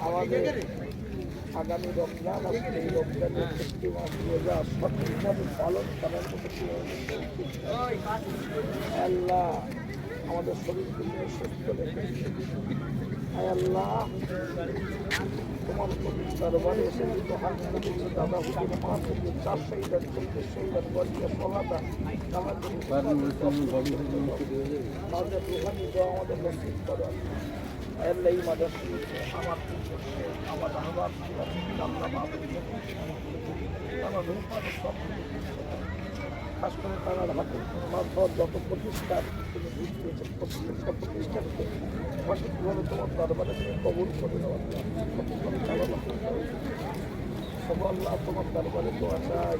আমাদের আগামী রমজান আসছে এই রমজানের একটি মাস রোজা সঠিকভাবে পালন করার মতো আল্লাহ আমাদের শরীরকে সুস্থ রেখে আল্লাহ। তোমার প্রতি দরবারে এসে দুটো দাদা হুজুর মা থেকে চার শহীদার চল্লিশ শহীদার বলিয়া সলাদা আমাদের আমাদের রুহানি দেওয়া আমাদের নসিব করো। আল্লাহ আমার আমার আহ্বান আমার সব খাস তার হাতে মারফত যত প্রতিষ্ঠান প্রত্যেকটা প্রতিষ্ঠানকে সঠিকভাবে তোমার দরবারে তুমি কবুল করে দেওয়া সঠিকভাবে চালানো সব আল্লাহ তোমার দরবারে তো চাই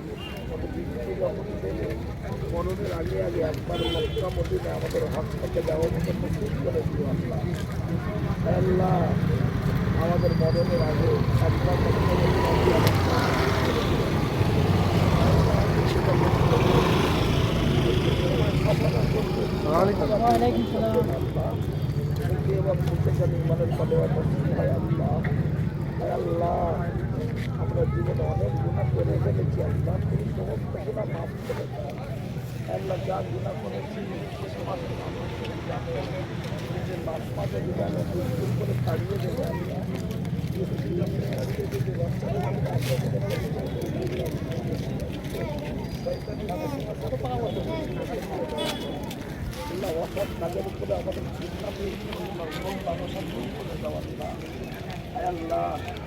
আমাদের আগে আগে একবার মক্কা মদিনে আমাদের হাত থেকে দেওয়া মতো প্রস্তুত করে দিও আল্লাহ। আল্লাহ, আমাদের মরণের আগে একবার মক্কা মদিনা দিয়ে আমরা জীবনে অনেক গুণা করে ফেলেছি আল্লাহ তুমি সমস্ত গুণা মাফ করে আল্লাহ যা গুণা করেছি সমাজ নিজের বাপ মাকে যদি আমরা দুর্বল করে তাড়িয়ে দেবো আল্লাহ অসৎ কাজের উপরে আমাদের চিন্তা করে আল্লাহ।